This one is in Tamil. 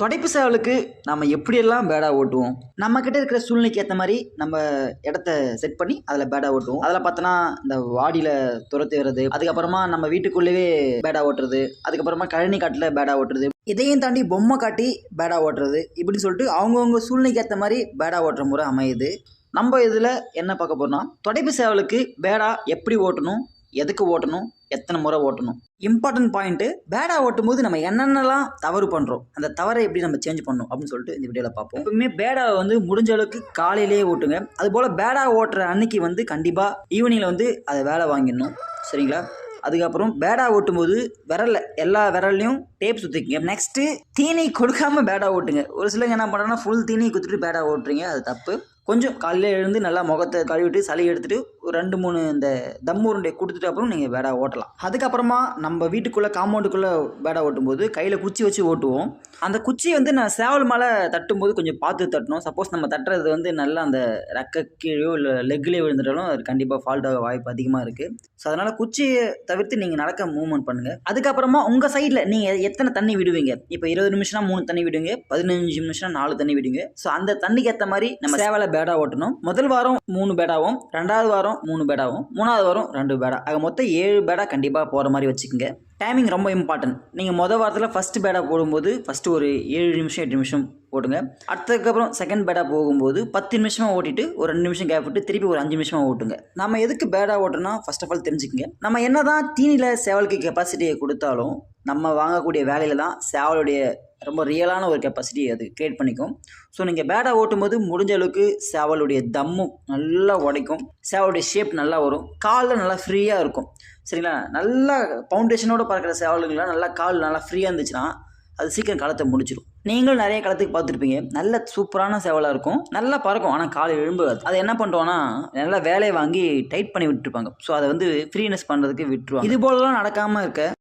தொடைப்பு சேவலுக்கு நம்ம எப்படியெல்லாம் பேடா ஓட்டுவோம்? நம்ம கிட்ட இருக்கிற சூழ்நிலைக்கு ஏற்ற மாதிரி நம்ம இடத்த செட் பண்ணி அதில் பேடா ஓட்டுவோம். அதில் பார்த்தோன்னா இந்த வாடியில் துரத்தி வர்றது அதுக்கப்புறமா நம்ம வீட்டுக்குள்ளேயே பேடா ஓட்டுறது அதுக்கப்புறமா கழனி காட்டில் பேடா ஓட்டுறது இதையும் தாண்டி பொம்மை காட்டி பேடா ஓட்டுறது இப்படின்னு சொல்லிட்டு அவங்கவுங்க சூழ்நிலைக்கு ஏற்ற மாதிரி பேடா ஓட்டுற முறை அமையுது. நம்ம இதில் என்ன பார்க்க போகிறோம்னா தொடைப்பு சேவலுக்கு பேடா எப்படி ஓட்டணும்? எதுக்கு ஓட்டணும்? எத்தனை முறை ஓட்டணும்? இம்பார்ட்டன்ட் பாயிண்ட்டு பேடா ஓட்டும் போது நம்ம என்னென்னலாம் தவறு பண்ணுறோம் அந்த தவறை எப்படி நம்ம சேஞ்ச் பண்ணணும்? அப்படின்னு சொல்லிட்டு இந்த வீடியோவில் பார்ப்போம். எப்பவுமே பேடாவை வந்து முடிஞ்ச அளவுக்கு காலையிலேயே ஓட்டுங்க. அதுபோல் பேடா ஓட்டுற அன்னைக்கு வந்து கண்டிப்பாக ஈவினிங்கில் வந்து அதை வேலை வாங்கிடணும். சரிங்களா? அதுக்கப்புறம் பேடா ஓட்டும்போது விரலில் எல்லா விரல்லையும் டேப் சுற்றிக்கங்க நெக்ஸ்ட்டு தீனி கொடுக்காமல் பேடா ஓட்டுங்க. ஒரு சிலங்க என்ன பண்ணுறாங்கன்னா ஃபுல் தீனி குத்துட்டு பேடா ஓட்டுறீங்க. அது தப்பு. கொஞ்சம் காலையில் எழுந்து நல்லா முகத்தை கழுவிட்டு சளி எடுத்துட்டு ஒரு ரெண்டு மூணு இந்த தம் உருண்டை கொடுத்துட்டு அப்புறம் நீங்கள் வேடா ஓட்டலாம். அதுக்கப்புறமா நம்ம வீட்டுக்குள்ளே காம்பவுண்டுக்குள்ளே வேடா ஓட்டும்போது கையில் குச்சி வச்சு ஓட்டுவோம். அந்த குச்சியை வந்து நான் சேவல் மேலே தட்டும்போது கொஞ்சம் பார்த்து தட்டணும். சப்போஸ் நம்ம தட்டுறது வந்து நல்லா அந்த ரெக்க கீழேயோ இல்லை லெக்லேயோ விழுந்துட்டாலும் அது கண்டிப்பாக ஃபால்ட் ஆக வாய்ப்பு அதிகமாக இருக்குது ஸோ அதனால் குச்சியை தவிர்த்து நீங்கள் நடக்க மூவ்மெண்ட் பண்ணுங்கள் அதுக்கப்புறமா உங்கள் சைடில் நீங்கள் எத்தனை தண்ணி விடுவீங்க? இப்போ இருபது நிமிஷம்னா மூணு தண்ணி விடுங்க. பதினஞ்சு நிமிஷம் நாலு தண்ணி விடுங்க. ஸோ அந்த தண்ணிக்கு ஏற்ற மாதிரி நம்ம சேவலை பேடா ஓட்டணும். முதல் வாரம் மூணு பேடாவும் ரெண்டாவது வாரம் மூணு பேடாவும் மூணாவது வாரம் ரெண்டு பேடா ஆக மொத்தம் ஏழு பேடா கண்டிப்பாக போகிற மாதிரி வச்சுக்கோங்க. டைமிங் ரொம்ப இம்பார்ட்டன்ட் நீங்கள் மொதல் வாரத்தில் ஃபஸ்ட்டு பேடா போடும்போது ஃபஸ்ட்டு ஒரு ஏழு நிமிஷம் எட்டு நிமிஷம் ஓட்டுங்க அடுத்ததுக்கப்புறம் செகண்ட் பேடா போகும்போது பத்து நிமிஷமாக ஓட்டிட்டு ஒரு ரெண்டு நிமிஷம் கேப் விட்டு திருப்பி ஒரு அஞ்சு நிமிஷமாக ஓட்டுங்க. நம்ம எதுக்கு பேடா ஓட்டுனா ஃபர்ஸ்ட் ஆஃப் ஆல் தெரிஞ்சுக்கங்க. நம்ம என்ன தான் தீனியில் சேவலுக்கு கெப்பாசிட்டியை கொடுத்தாலும் நம்ம வாங்கக்கூடிய வேலையில் தான் சேவலுடைய ரொம்ப ரியலான ஒரு கெப்பாசிட்டி அது க்ரியேட் பண்ணிக்கும். ஸோ நீங்கள் பேடா ஓட்டும்போது முடிஞ்ச அளவுக்கு சேவலுடைய தம்மும் நல்லா உடைக்கும். சேவலுடைய ஷேப் நல்லா வரும். காலில் நல்லா ஃப்ரீயாக இருக்கும். சரிங்களா? நல்லா ஃபவுண்டேஷனோட பறக்கிற சேவலுங்களாம் நல்லா கால் நல்லா ஃப்ரீயாக இருந்துச்சுன்னா அது சீக்கிரம் காலத்தை முடிச்சிடும் நீங்களும் நிறைய காலத்துக்கு பார்த்துருப்பீங்க. நல்ல சூப்பரான சேவலாக இருக்கும். நல்லா பறக்கும். ஆனால் காலை எழும்புகாது அதை என்ன பண்ணுறோன்னா நல்லா வேலையை வாங்கி டைட் பண்ணி விட்டுருப்பாங்க. ஸோ அதை வந்து ஃப்ரீனஸ் பண்ணுறதுக்கு விட்டுருவாங்க. இது போலலாம் நடக்காமல் இருக்க